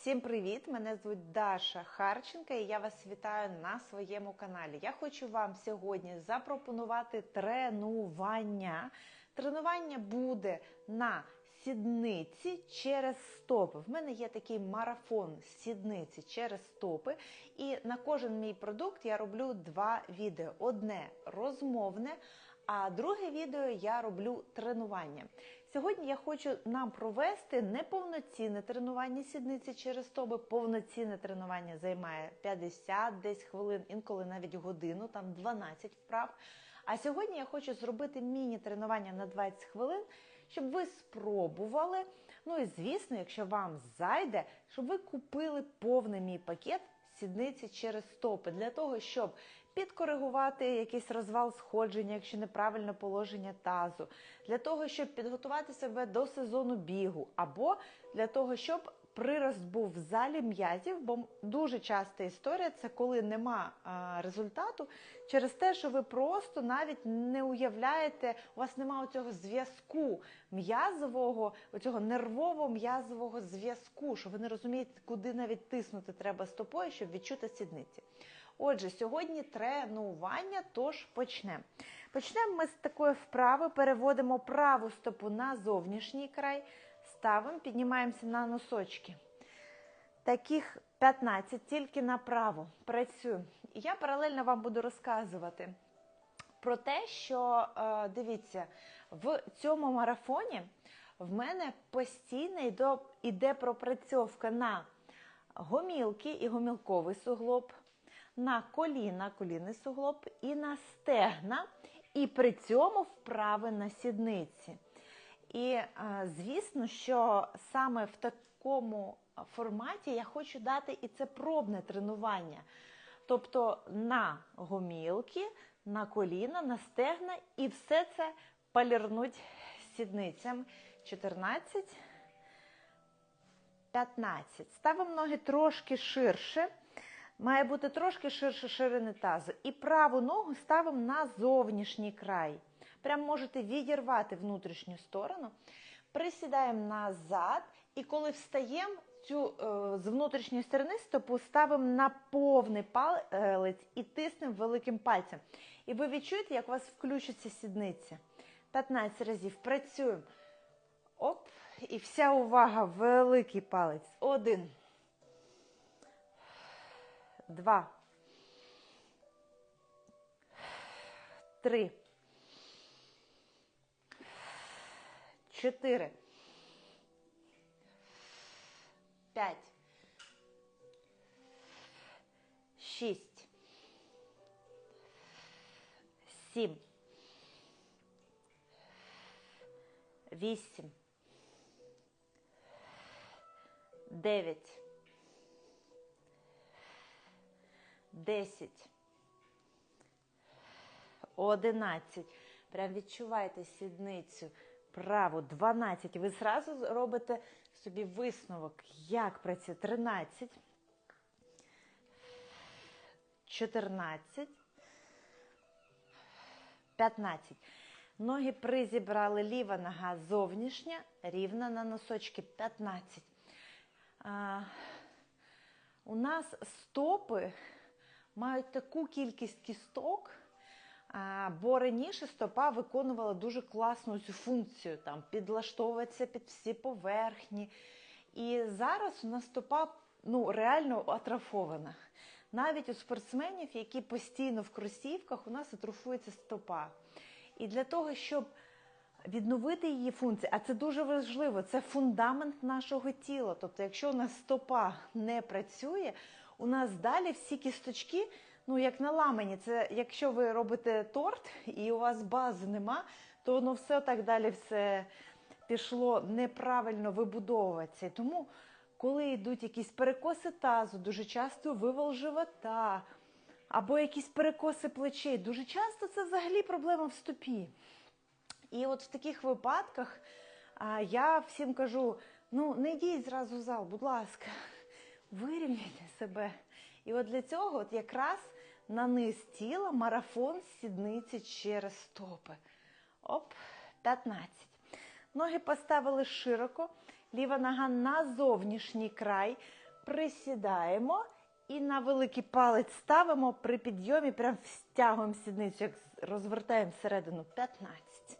Всім привіт! Мене звуть Даша Харченка і я вас вітаю на своєму каналі. Я хочу вам сьогодні запропонувати тренування. Тренування буде на сідниці через стопи. В мене є такий марафон сідниці через стопи. І на кожен мій продукт я роблю два відео: одне розмовне. А друге відео я роблю тренування. Сьогодні я хочу нам провести неповноцінне тренування сідниці через стопи. Повноцінне тренування займає 50 десь хвилин, інколи навіть годину, там 12 вправ. А сьогодні я хочу зробити міні-тренування на 20 хвилин, щоб ви спробували. Ну і звісно, якщо вам зайде, щоб ви купили повний мій пакет сідниці через стопи для того, щоб підкоригувати якийсь розвал сходження, якщо неправильне положення тазу, для того, щоб підготувати себе до сезону бігу, або для того, щоб прирост був в залі м'язів, бо дуже часта історія це коли нема а, результату через те, що ви просто навіть не уявляєте, у вас немає цього зв'язку м'язового, оцього нервово-м'язового зв'язку, що ви не розумієте, куди навіть тиснути треба стопою, щоб відчути сідниці. Отже, сьогодні тренування, тож почнемо. Почнемо ми з такої вправи, переводимо праву стопу на зовнішній край, ставимо, піднімаємося на носочки. Таких 15, тільки направо. Працюємо. І я паралельно вам буду розказувати про те, що, дивіться, в цьому марафоні в мене постійно йде пропрацьовка на гомілки і гомілковий суглоб на коліна, колінний суглоб і на стегна, і при цьому вправи на сідниці. І, звісно, що саме в такому форматі я хочу дати і це пробне тренування. Тобто на гомілки, на коліна, на стегна, і все це полірнуть сідницям. 14, 15. Ставимо ноги трошки ширше. Має бути трошки ширше ширини тазу. І праву ногу ставимо на зовнішній край. Прям можете відірвати внутрішню сторону. Присідаємо назад, і коли встаємо, цю е, з внутрішньої сторони стопу ставимо на повний палець і тиснемо великим пальцем. І ви відчуєте, як у вас включиться сідниця. 15 разів. Працюємо. Оп. І вся увага, великий палець. Один два, три, чотири, п'ять, шість, сім, вісім, дев'ять. 10, 11. Прям відчувайте сідницю. Право, 12. Ви зразу робите собі висновок, як працює 13, 14, 15. Ноги призібрали, ліва нога зовнішня, рівна на носочки 15. А, У нас стопи мають таку кількість кісток, бо раніше стопа виконувала дуже класну цю функцію, там, підлаштовуватися під всі поверхні. І зараз у нас стопа ну, реально атрофована. Навіть у спортсменів, які постійно в кросівках, у нас атрофується стопа. І для того, щоб відновити її функцію, а це дуже важливо, це фундамент нашого тіла. Тобто, якщо у нас стопа не працює, у нас далі всі кісточки, ну як наламані. Це якщо ви робите торт і у вас бази нема, то воно все так далі все пішло неправильно вибудовуватися. Тому, коли йдуть якісь перекоси тазу, дуже часто вивал живота, або якісь перекоси плечей, дуже часто це взагалі проблема в стопі. І от в таких випадках а, я всім кажу: ну не йдіть зразу в зал, будь ласка вирівняйте себе. І от для цього от якраз на низ тіла марафон сідниці через стопи. Оп, 15. Ноги поставили широко, ліва нога на зовнішній край. присідаємо і на великий палець ставимо при підйомі, прям стягуємо сідницю, як розвертаємо всередину. 15.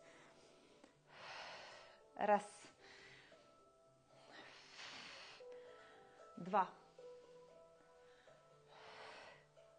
Раз. Два.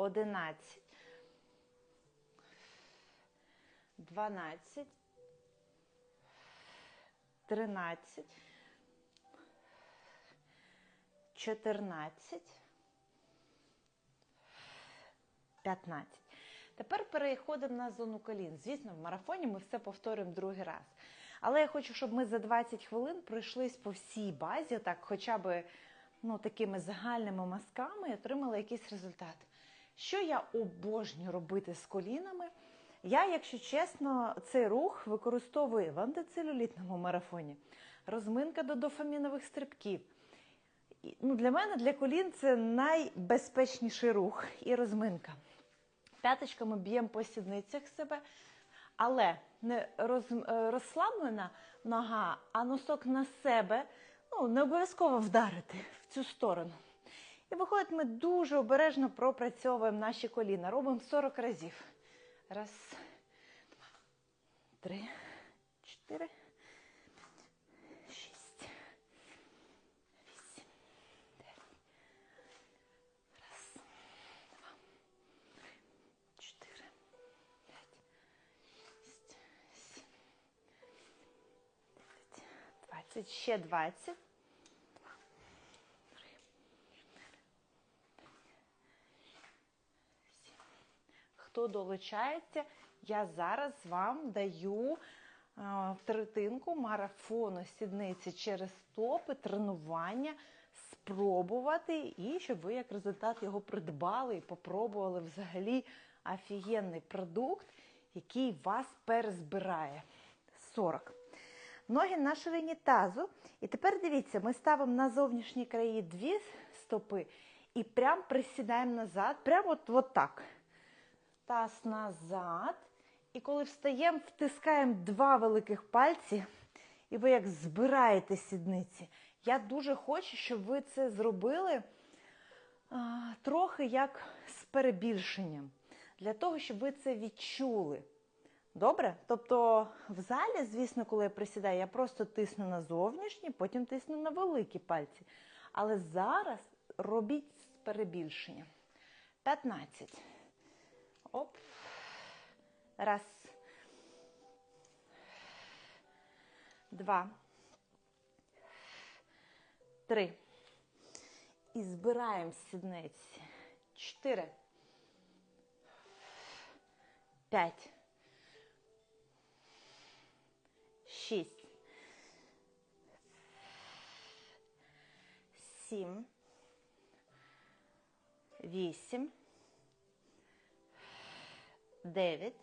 Одинадцять. Дванадцять. Тринадцять. Чотирнадцять. П'ятнадцять. Тепер переходимо на зону колін. Звісно, в марафоні ми все повторюємо другий раз. Але я хочу, щоб ми за 20 хвилин пройшлись по всій базі, так хоча б ну, такими загальними мазками і отримали якийсь результат. Що я обожнюю робити з колінами? Я, якщо чесно, цей рух використовую в антицелюлітному марафоні. Розминка до дофамінових стрибків. Ну, для мене, для колін, це найбезпечніший рух і розминка. П'яточками б'ємо по сідницях себе, але не роз, е, розслаблена нога, а носок на себе. Ну, не обов'язково вдарити в цю сторону. І виходить, ми дуже обережно пропрацьовуємо наші коліна. Робимо 40 разів. Раз, два, три, чотири. Шість. Вісім. Дев'ять. Раз. Два. Чтири. П'ять. Шість. Сім. Десять. Двадцять, Ще 20. Хто долучається, я зараз вам даю третинку марафону сідниці через стопи, тренування, спробувати, і щоб ви як результат його придбали і попробували взагалі офігенний продукт, який вас перезбирає. 40. Ноги на ширині тазу. І тепер дивіться, ми ставимо на зовнішній краї дві стопи і прям присідаємо назад, прямо от, от так. Таз назад. І коли встаємо, втискаємо два великих пальці, і ви як збираєте сідниці. Я дуже хочу, щоб ви це зробили а, трохи як з перебільшенням, для того, щоб ви це відчули. Добре? Тобто в залі, звісно, коли я присідаю, я просто тисну на зовнішні, потім тисну на великі пальці. Але зараз робіть з перебільшенням. 15. Оп. Раз. Два. Три. І збираємо сідниці. Чотири. П'ять. Шість. Сім. Вісім. Дев'ять.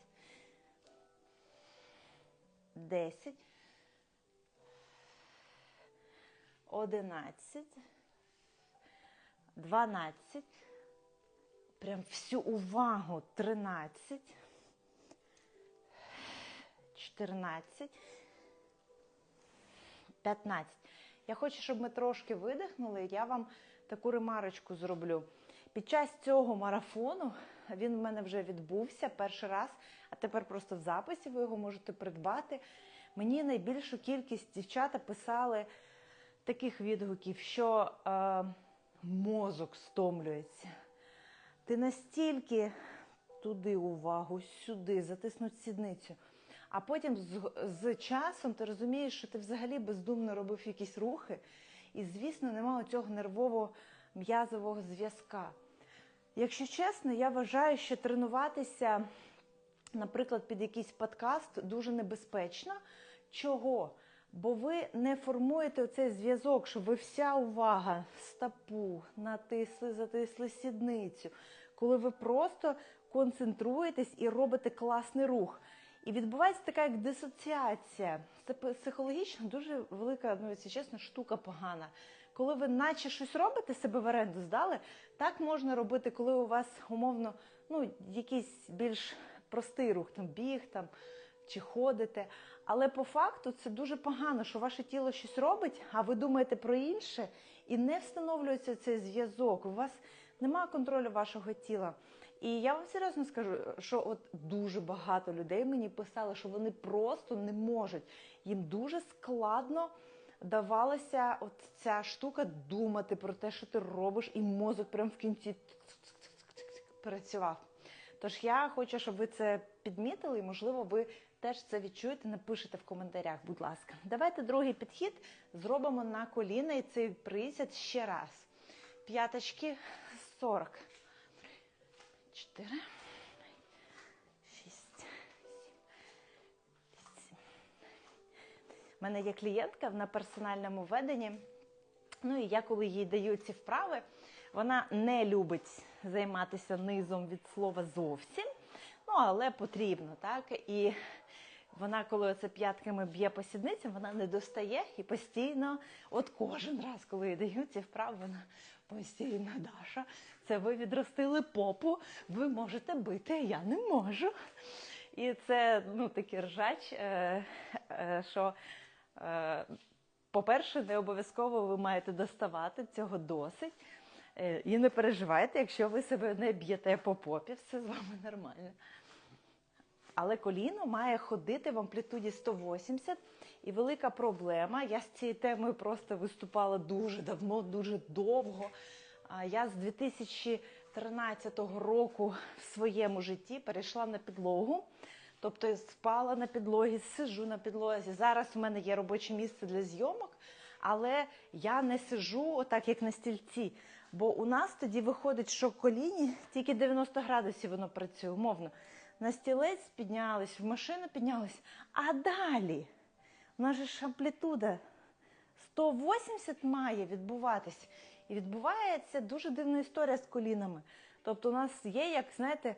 Десять. Одинадцять. Дванадцять. Прям всю увагу. Тринадцять. Чотирнадцять. 15. Я хочу, щоб ми трошки видихнули. Я вам таку ремарочку зроблю. Під час цього марафону він в мене вже відбувся перший раз, а тепер просто в записі ви його можете придбати. Мені найбільшу кількість дівчата писали таких відгуків, що е, мозок стомлюється. Ти настільки туди увагу, сюди, затиснуть сідницю. А потім з, з часом ти розумієш, що ти взагалі бездумно робив якісь рухи, і, звісно, немає цього нервово-м'язового зв'язка. Якщо чесно, я вважаю, що тренуватися, наприклад, під якийсь подкаст дуже небезпечно. Чого? Бо ви не формуєте оцей зв'язок, що ви вся увага стопу, натисли, затисли сідницю, коли ви просто концентруєтесь і робите класний рух. І відбувається така як дисоціація. Це психологічно дуже велика, ну якщо чесно, штука погана. Коли ви наче щось робите, себе в оренду здали, так можна робити, коли у вас умовно ну, якийсь більш простий рух, там біг там, чи ходите. Але по факту це дуже погано, що ваше тіло щось робить, а ви думаєте про інше, і не встановлюється цей зв'язок. У вас немає контролю вашого тіла. І я вам серйозно скажу, що от дуже багато людей мені писали, що вони просто не можуть. Їм дуже складно давалася от ця штука думати про те, що ти робиш, і мозок прямо в кінці працював. Тож я хочу, щоб ви це підмітили, і можливо, ви теж це відчуєте, напишете в коментарях, будь ласка. Давайте другий підхід зробимо на коліна і цей присяд ще раз. П'яточки 40. 4, У мене є клієнтка на персональному веденні. Ну і я, коли їй даю ці вправи, вона не любить займатися низом від слова зовсім. Ну, але потрібно, так? І вона, коли оце п'ятками б'є по сідницям, вона не достає і постійно, от кожен раз, коли я даю ці вправи, вона постійно Даша, це ви відростили попу, ви можете бити, а я не можу. І це ну, такий ржач, е, е, що, по-перше, не обов'язково ви маєте доставати, цього досить. Е, і не переживайте, якщо ви себе не б'єте по попі, все з вами нормально. Але коліно має ходити в амплітуді 180. І велика проблема. Я з цією темою просто виступала дуже давно, дуже довго. Я з 2013 року в своєму житті перейшла на підлогу. Тобто я спала на підлогі, сиджу на підлозі. Зараз у мене є робоче місце для зйомок, але я не сижу отак, як на стільці. Бо у нас тоді виходить, що коліні тільки 90 градусів воно працює, умовно. На стілець піднялись, в машину піднялись, а далі у нас же ж амплітуда 180 має відбуватись. І відбувається дуже дивна історія з колінами. Тобто, у нас є, як знаєте,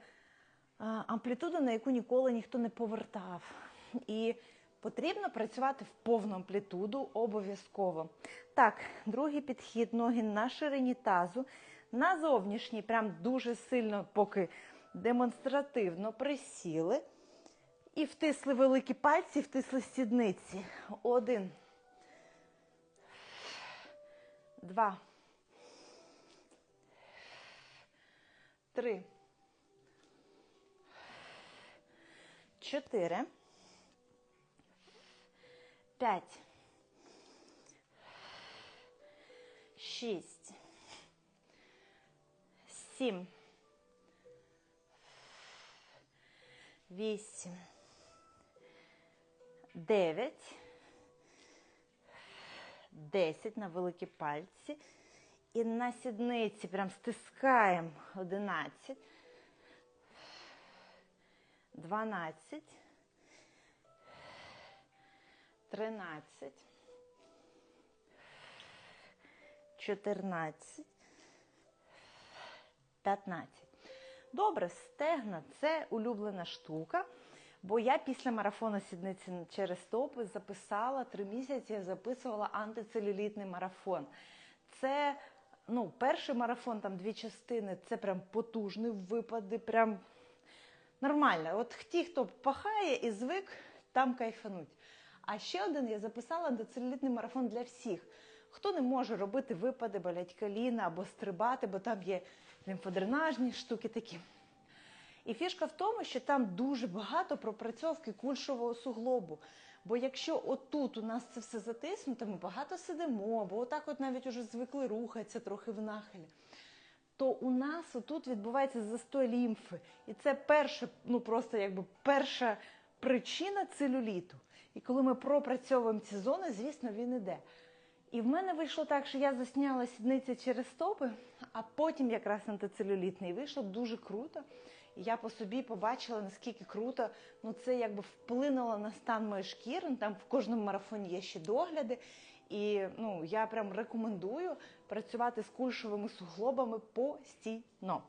амплітуда, на яку ніколи ніхто не повертав. І потрібно працювати в повну амплітуду обов'язково. Так, другий підхід ноги на ширині тазу, на зовнішній, прям дуже сильно, поки демонстративно присіли. І втисли великі пальці, втисли сідниці. Один. Два. Три. Чотири. П'ять. Шість. Сім. Вісім. 9, 10 на великі пальці. І на сідниці прям стискаємо 11, 12, 13, 14, 15. Добре, стегна це улюблена штука. Бо я після марафону сідниці через стопи записала три місяці, я записувала антицелюлітний марафон. Це ну, перший марафон, там дві частини, це прям потужні випади, прям нормально. От ті, хто пахає і звик, там кайфануть. А ще один я записала антицелюлітний марафон для всіх. Хто не може робити випади, болять коліна або стрибати, бо там є лімфодренажні штуки такі. І фішка в тому, що там дуже багато пропрацьовки кульшового суглобу. Бо якщо отут у нас це все затиснуто, ми багато сидимо, бо отак от навіть уже звикли рухатися трохи в нахилі, то у нас отут відбувається застой лімфи. І це перша, ну просто якби перша причина целюліту. І коли ми пропрацьовуємо ці зони, звісно, він іде. І в мене вийшло так, що я засняла сідниці через стопи, а потім якраз антицелюлітний. І вийшло дуже круто. І я по собі побачила, наскільки круто ну, це якби вплинуло на стан моєї шкіри. Там в кожному марафоні є ще догляди. І ну, я прям рекомендую працювати з кульшовими суглобами постійно.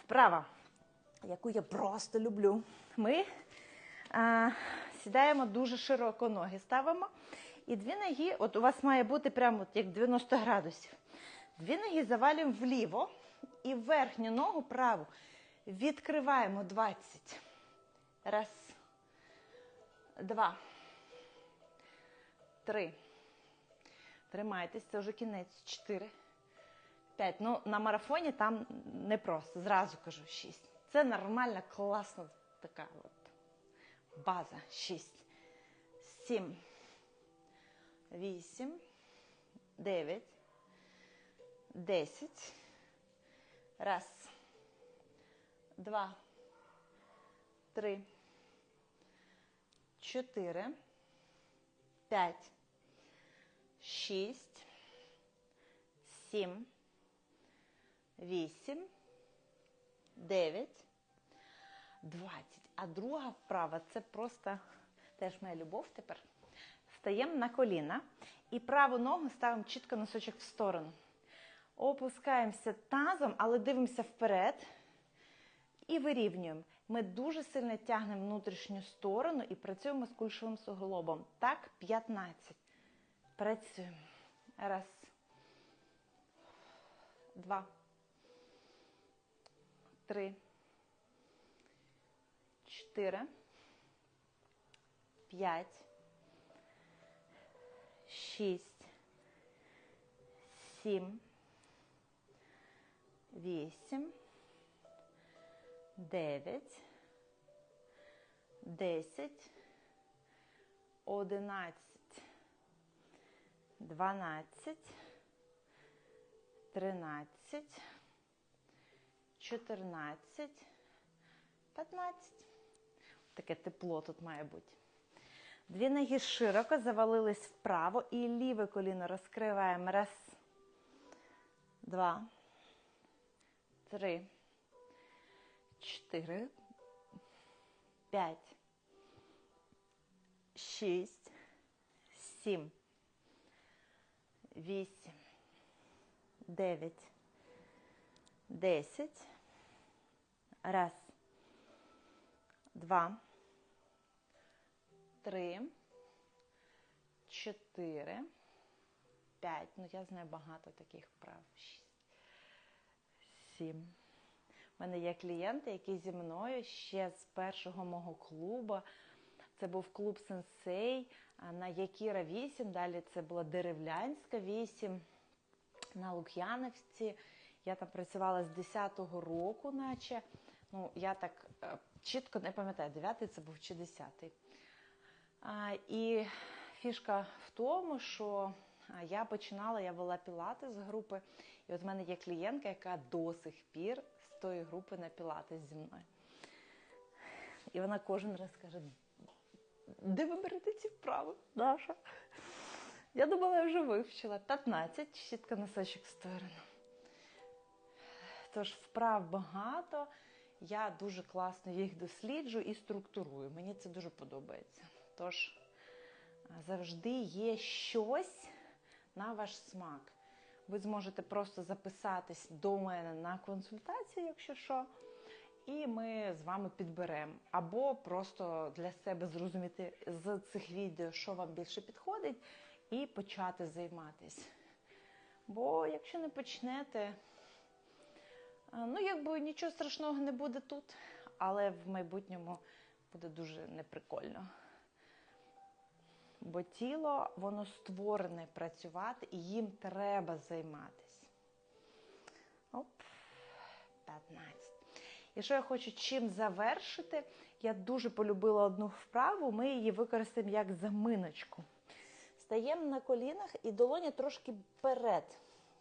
Вправа, яку я просто люблю. Ми а, сідаємо дуже широко ноги ставимо. І дві ноги, от у вас має бути прямо от як 90 градусів. Дві ноги завалюємо вліво і верхню ногу праву відкриваємо 20. Раз, два, три. Тримайтесь, це вже кінець. Чотири. П'ять. Ну, на марафоні там не просто. Зразу кажу шість. Це нормальна, класна така от база. Шість. Сім. Вісім. Дев'ять. Десять. Раз. Два. Три. Чотири. П'ять. Шість. Сім. Вісім. Дев'ять. Двадцять. А друга вправа це просто теж моя любов тепер. Стаємо на коліна і праву ногу ставимо чітко носочок в сторону. Опускаємося тазом, але дивимося вперед і вирівнюємо. Ми дуже сильно тягнемо внутрішню сторону і працюємо з кульшовим суглобом. Так, 15. Працюємо. Раз. Два. Три. Чотири. П'ять. Шість. Сім. Вісім. Дев'ять. Десять. Одинадцять. Дванадцять. Тринадцять. Чотирнадцять. П'ятнадцять. Таке тепло тут має бути. Дві ноги широко завалились вправо і ліве коліно розкриваємо. Раз, два, три, чотири, п'ять, шість, сім, вісім, дев'ять, десять. Раз, два, три, чотири, п'ять. Ну, я знаю багато таких вправ. Сім. У мене є клієнти, які зі мною ще з першого мого клубу. Це був клуб Сенсей на Якіра 8. Далі це була Деревлянська 8 на Лук'яновці. Я там працювала з 10-го року, наче. Ну, я так е, чітко не пам'ятаю, 9-й це був чи 10-й. А, І фішка в тому, що я починала, я вела пілати з групи, і от в мене є клієнтка, яка до сих пір з тої групи на пілати зі мною. І вона кожен раз каже: де ви берете ці вправи, Даша? Я думала, я вже вивчила 15, щітка носочок в сторону. Тож вправ багато, я дуже класно їх досліджую і структурую. Мені це дуже подобається. Тож завжди є щось на ваш смак. Ви зможете просто записатись до мене на консультацію, якщо що, і ми з вами підберемо. Або просто для себе зрозуміти з цих відео, що вам більше підходить, і почати займатися. Бо якщо не почнете, ну якби нічого страшного не буде тут, але в майбутньому буде дуже неприкольно. Бо тіло, воно створене працювати і їм треба займатися. Оп, 15. І що я хочу чим завершити, я дуже полюбила одну вправу, ми її використаємо як заминочку. Стаємо на колінах і долоні трошки вперед.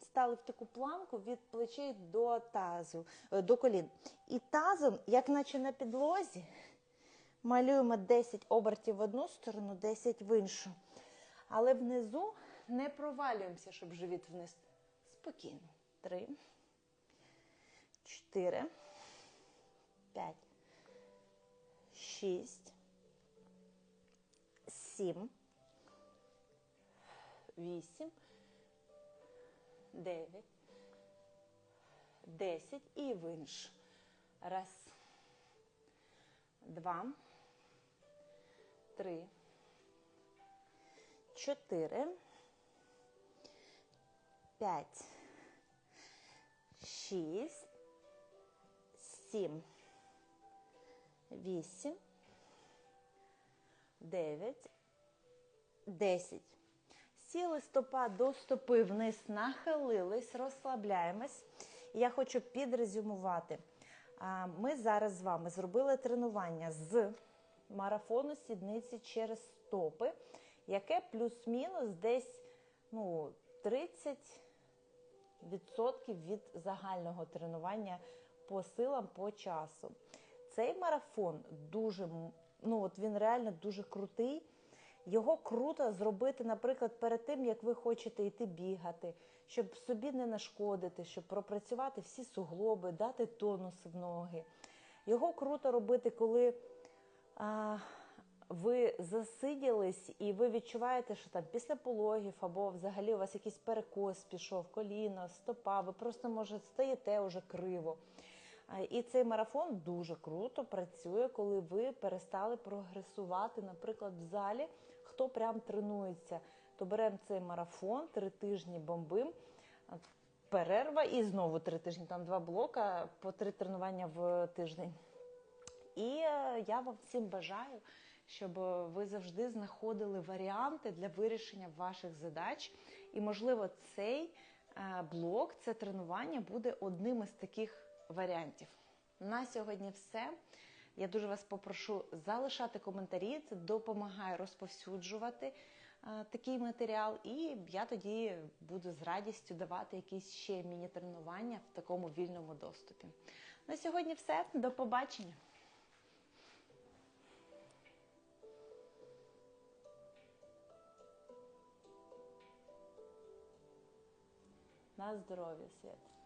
Стали в таку планку від плечей до тазу, до колін. І тазом, як наче на підлозі, малюємо 10 обертів в одну сторону, 10 в іншу. Але внизу не провалюємося, щоб живіт вниз. Спокійно. Три, чотири, 5, 6, 7, 8, 9, 10 і винш. Раз, два, три, чотири, п'ять, шість, сім, вісім, дев'ять, десять. Сіли стопа до стопи вниз, нахилились, розслабляємось. Я хочу підрезюмувати. Ми зараз з вами зробили тренування з марафону сідниці через стопи, яке плюс-мінус десь ну, 30% від загального тренування по силам по часу. Цей марафон дуже, ну от він реально дуже крутий. Його круто зробити, наприклад, перед тим, як ви хочете йти бігати, щоб собі не нашкодити, щоб пропрацювати всі суглоби, дати тонус в ноги. Його круто робити, коли а, ви засиділись і ви відчуваєте, що там після пологів або взагалі у вас якийсь перекос пішов, коліно, стопа, ви просто може стаєте уже криво. А, І цей марафон дуже круто працює, коли ви перестали прогресувати, наприклад, в залі. Хто прям тренується, то беремо цей марафон, три тижні бомбим, перерва і знову три тижні. Там два блока по три тренування в тиждень. І е, я вам всім бажаю, щоб ви завжди знаходили варіанти для вирішення ваших задач. І, можливо, цей е, блок, це тренування буде одним із таких варіантів. На сьогодні все. Я дуже вас попрошу залишати коментарі. Це допомагає розповсюджувати е, такий матеріал. І я тоді буду з радістю давати якісь ще міні-тренування в такому вільному доступі. На сьогодні все. До побачення! На здоров'я, Свят.